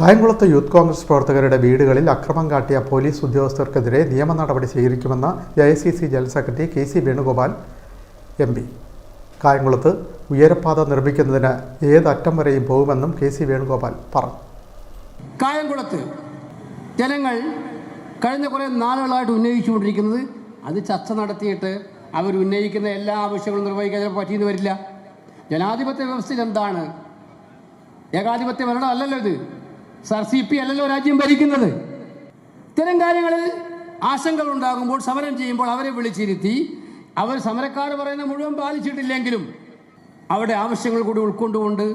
കായംകുളത്ത് യൂത്ത് കോൺഗ്രസ് പ്രവർത്തകരുടെ വീടുകളിൽ അക്രമം കാട്ടിയ പോലീസ് ഉദ്യോഗസ്ഥർക്കെതിരെ നിയമ നടപടി സ്വീകരിക്കുമെന്ന് A I C C general secretary K C Venugopal M P. കായംകുളത്ത് ഉയരപ്പാത നിർമ്മിക്കുന്നതിന് ഏതറ്റം വരെയും പോകുമെന്നും കെ സി വേണുഗോപാൽ പറഞ്ഞു. കായംകുളത്ത് ജനങ്ങൾ കഴിഞ്ഞ കുറേ നാളുകളായിട്ട് ഉന്നയിച്ചുകൊണ്ടിരിക്കുന്നത് അത് ചർച്ച നടത്തിയിട്ട് അവർ ഉന്നയിക്കുന്ന എല്ലാ ആവശ്യങ്ങളും നിർവഹിക്കാൻ പറ്റിയെന്ന് വരില്ല. ജനാധിപത്യ വ്യവസ്ഥയിൽ എന്താണ്? ഏകാധിപത്യ ഭരണം അല്ലല്ലോ ഇത്. സർ സി പി അല്ലല്ലോ രാജ്യം ഭരിക്കുന്നത്. ഇത്തരം കാര്യങ്ങളിൽ ആശങ്കകൾ ഉണ്ടാകുമ്പോൾ സമരം ചെയ്യുമ്പോൾ അവരെ വിളിച്ചിരുത്തി അവർ സമരക്കാർ പറയുന്ന മുഴുവൻ പാലിച്ചിട്ടില്ലെങ്കിലും അവരുടെ ആവശ്യങ്ങൾ കൂടി ഉൾക്കൊണ്ടുകൊണ്ട്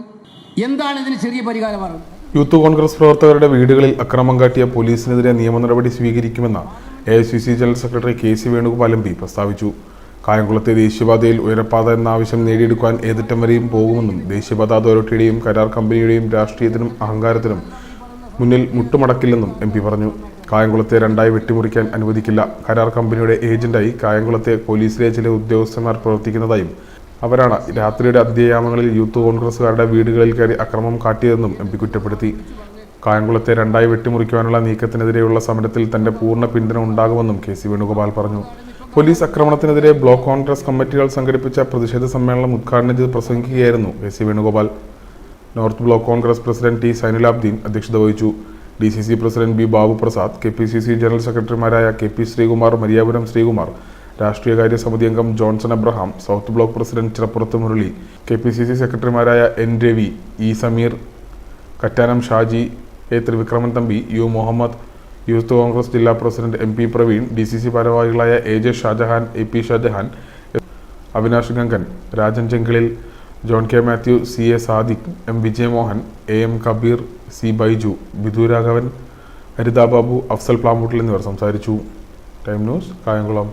എന്താണ് ഇതിന് ചെറിയ പരിഹാരമാണ് യൂത്ത് കോൺഗ്രസ് പ്രവർത്തകരുടെ വീടുകളിൽ അക്രമം കാട്ടിയ പോലീസിനെതിരെ നിയമ നടപടി സ്വീകരിക്കുമെന്ന് A I C C general secretary K C Venugopal M P പ്രസ്താവിച്ചു. കായംകുളത്തെ ദേശീയപാതയിൽ ഉയരപ്പാത എന്ന ആവശ്യം നേടിയെടുക്കാൻ ഏതറ്റം വരെയും പോകുമെന്നും ദേശീയപാത അതോറിറ്റിയുടെയും കരാർ കമ്പനിയുടെയും രാഷ്ട്രീയത്തിനും അഹങ്കാരത്തിനും മുന്നിൽ മുട്ടുമടക്കില്ലെന്നും എം പി പറഞ്ഞു. കായംകുളത്തെ രണ്ടായി വെട്ടിമുറിക്കാൻ അനുവദിക്കില്ല. കരാർ കമ്പനിയുടെ ഏജന്റായി കായംകുളത്തെ പോലീസിലെ ചില ഉദ്യോഗസ്ഥന്മാർ പ്രവർത്തിക്കുന്നതായും അവരാണ് രാത്രിയുടെ അതിഥിയാമങ്ങളിൽ യൂത്ത് കോൺഗ്രസുകാരുടെ വീടുകളിൽ കയറി അക്രമം കാട്ടിയതെന്നും എം പി കുറ്റപ്പെടുത്തി. കായംകുളത്തെ രണ്ടായി വെട്ടിമുറിക്കുവാനുള്ള നീക്കത്തിനെതിരെയുള്ള സമരത്തിൽ തന്റെ പൂർണ പിന്തുണ ഉണ്ടാകുമെന്നും കെ സി വേണുഗോപാൽ പറഞ്ഞു. പോലീസ് ആക്രമണത്തിനെതിരെ ബ്ലോക്ക് കോൺഗ്രസ് കമ്മിറ്റികൾ സംഘടിപ്പിച്ച പ്രതിഷേധ സമ്മേളനം ഉദ്ഘാടനം ചെയ്ത് പ്രസംഗിക്കുകയായിരുന്നു K C Venugopal. North block Congress president T Zainulabdeen അധ്യക്ഷത വഹിച്ചു. D C C president B Babu Prasad K P C C general സെക്രട്ടറിമാരായ കെ പി ശ്രീകുമാർ മരിയാപുരം ശ്രീകുമാർ രാഷ്ട്രീയകാര്യ സമിതി അംഗം Johnson Abraham south block president Chirappurath Murali K P C C സെക്രട്ടറിമാരായ N Ravi E Sameer Kattanam Shaji A Thrivikraman Thampi U Muhammad youth Congress ജില്ലാ president M P Praveen D C C ഭാരവാഹികളായ A J Shajahan A P Shajahan Avinash Gangan Rajan Chenkilil John K Mathew C A Sadiq M Vijayamohan A M Kabeer C Baiju Bidu Raghavan Harithababu Afsal Plamoottil എന്നിവർ സംസാരിച്ചു. Time news Kayamkulam.